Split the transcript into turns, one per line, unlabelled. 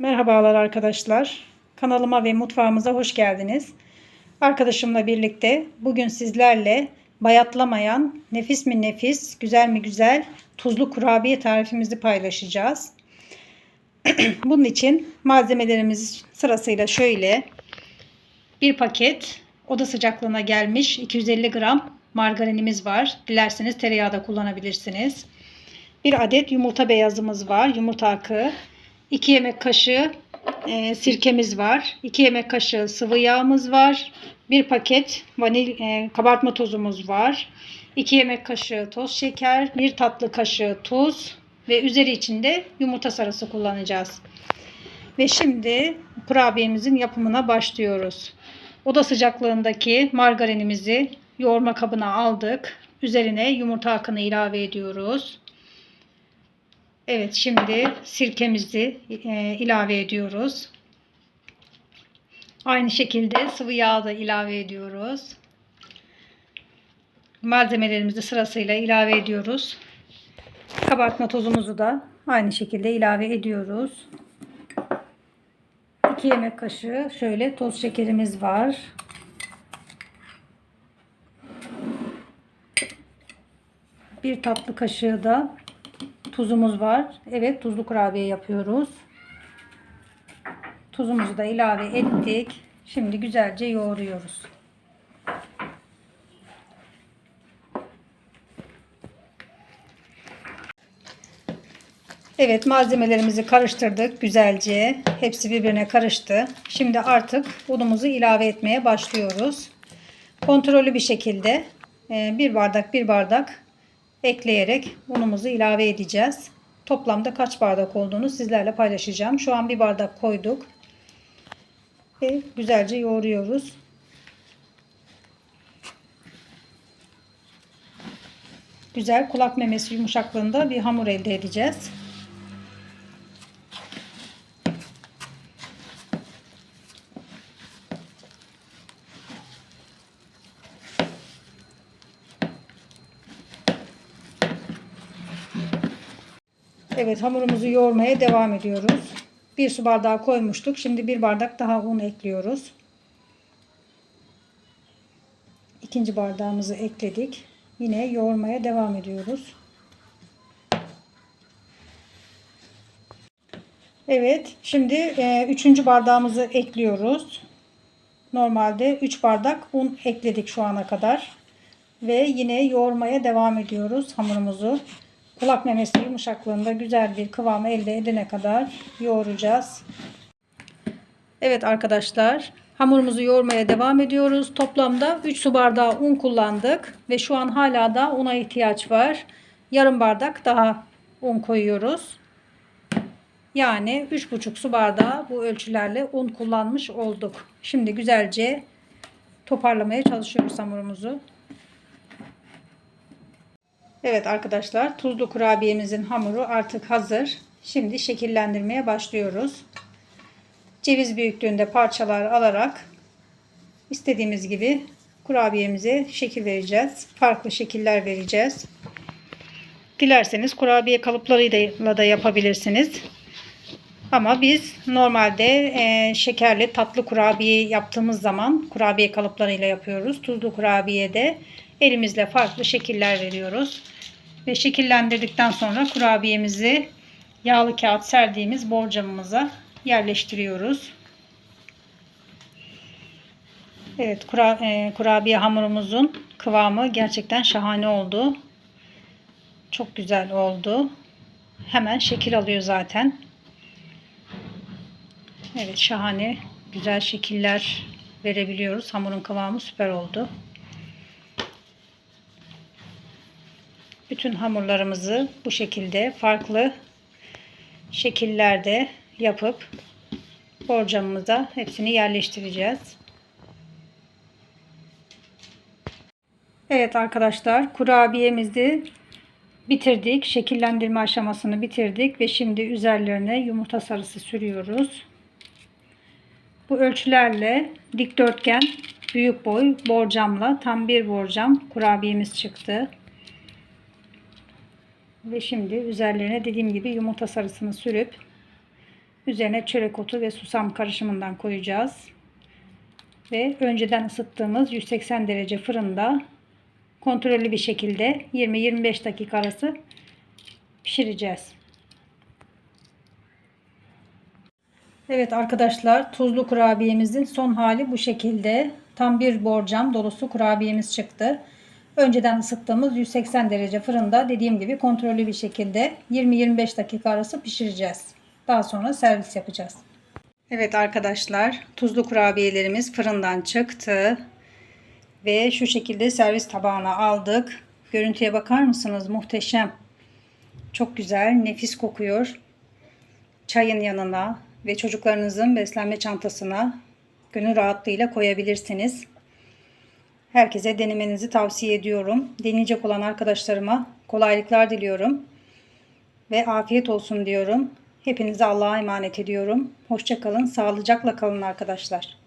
Merhabalar arkadaşlar. Kanalıma ve mutfağımıza hoş geldiniz. Arkadaşımla birlikte bugün sizlerle bayatlamayan nefis mi nefis, güzel mi güzel tuzlu kurabiye tarifimizi paylaşacağız. Bunun için malzemelerimiz sırasıyla şöyle. Bir paket oda sıcaklığına gelmiş 250 gram margarinimiz var. Dilerseniz tereyağı da kullanabilirsiniz. Bir adet yumurta beyazımız var. Yumurta akı. 2 yemek kaşığı e, sirkemiz var. 2 yemek kaşığı sıvı yağımız var. 1 paket vanil e, kabartma tozumuz var. 2 yemek kaşığı toz şeker, 1 tatlı kaşığı tuz ve üzeri içinde yumurta sarısı kullanacağız. Ve şimdi kurabiyemizin yapımına başlıyoruz. Oda sıcaklığındaki margarinimizi yoğurma kabına aldık. Üzerine yumurta akını ilave ediyoruz. Evet şimdi sirkemizi e, ilave ediyoruz. Aynı şekilde sıvı yağ da ilave ediyoruz. Malzemelerimizi sırasıyla ilave ediyoruz. Kabartma tozumuzu da aynı şekilde ilave ediyoruz. 2 yemek kaşığı şöyle toz şekerimiz var. Bir tatlı kaşığı da tuzumuz var. Evet tuzlu kurabiye yapıyoruz. Tuzumuzu da ilave ettik. Şimdi güzelce yoğuruyoruz. Evet malzemelerimizi karıştırdık güzelce. Hepsi birbirine karıştı. Şimdi artık unumuzu ilave etmeye başlıyoruz. Kontrollü bir şekilde e, bir bardak bir bardak ekleyerek unumuzu ilave edeceğiz. Toplamda kaç bardak olduğunu sizlerle paylaşacağım. Şu an bir bardak koyduk. Ve güzelce yoğuruyoruz. Güzel kulak memesi yumuşaklığında bir hamur elde edeceğiz. Evet hamurumuzu yoğurmaya devam ediyoruz. Bir su bardağı koymuştuk. Şimdi bir bardak daha un ekliyoruz. İkinci bardağımızı ekledik. Yine yoğurmaya devam ediyoruz. Evet şimdi e, üçüncü bardağımızı ekliyoruz. Normalde 3 bardak un ekledik şu ana kadar. Ve yine yoğurmaya devam ediyoruz hamurumuzu kulak memesi yumuşaklığında güzel bir kıvam elde edene kadar yoğuracağız. Evet arkadaşlar hamurumuzu yoğurmaya devam ediyoruz. Toplamda 3 su bardağı un kullandık ve şu an hala da una ihtiyaç var. Yarım bardak daha un koyuyoruz. Yani 3,5 su bardağı bu ölçülerle un kullanmış olduk. Şimdi güzelce toparlamaya çalışıyoruz hamurumuzu. Evet arkadaşlar tuzlu kurabiyemizin hamuru artık hazır. Şimdi şekillendirmeye başlıyoruz. Ceviz büyüklüğünde parçalar alarak istediğimiz gibi kurabiyemize şekil vereceğiz. Farklı şekiller vereceğiz. Dilerseniz kurabiye kalıplarıyla da yapabilirsiniz. Ama biz normalde e, şekerli tatlı kurabiye yaptığımız zaman kurabiye kalıplarıyla yapıyoruz. Tuzlu kurabiyede elimizle farklı şekiller veriyoruz. Ve şekillendirdikten sonra kurabiyemizi yağlı kağıt serdiğimiz borcamımıza yerleştiriyoruz. Evet kura, e, kurabiye hamurumuzun kıvamı gerçekten şahane oldu. Çok güzel oldu. Hemen şekil alıyor zaten. Evet şahane güzel şekiller verebiliyoruz. Hamurun kıvamı süper oldu. Bütün hamurlarımızı bu şekilde farklı şekillerde yapıp borcamımıza hepsini yerleştireceğiz. Evet arkadaşlar kurabiyemizi bitirdik. Şekillendirme aşamasını bitirdik ve şimdi üzerlerine yumurta sarısı sürüyoruz. Bu ölçülerle dikdörtgen büyük boy borcamla tam bir borcam kurabiyemiz çıktı. Ve şimdi üzerlerine dediğim gibi yumurta sarısını sürüp Üzerine çörek otu ve susam karışımından koyacağız. Ve önceden ısıttığımız 180 derece fırında kontrollü bir şekilde 20-25 dakika arası pişireceğiz. Evet arkadaşlar tuzlu kurabiyemizin son hali bu şekilde. Tam bir borcam dolusu kurabiyemiz çıktı. Önceden ısıttığımız 180 derece fırında dediğim gibi kontrollü bir şekilde 20-25 dakika arası pişireceğiz. Daha sonra servis yapacağız. Evet arkadaşlar tuzlu kurabiyelerimiz fırından çıktı. Ve şu şekilde servis tabağına aldık. Görüntüye bakar mısınız? Muhteşem. Çok güzel, nefis kokuyor. Çayın yanına ve çocuklarınızın beslenme çantasına gönül rahatlığıyla koyabilirsiniz. Herkese denemenizi tavsiye ediyorum. Deneyecek olan arkadaşlarıma kolaylıklar diliyorum. Ve afiyet olsun diyorum. Hepinize Allah'a emanet ediyorum. Hoşçakalın, sağlıcakla kalın arkadaşlar.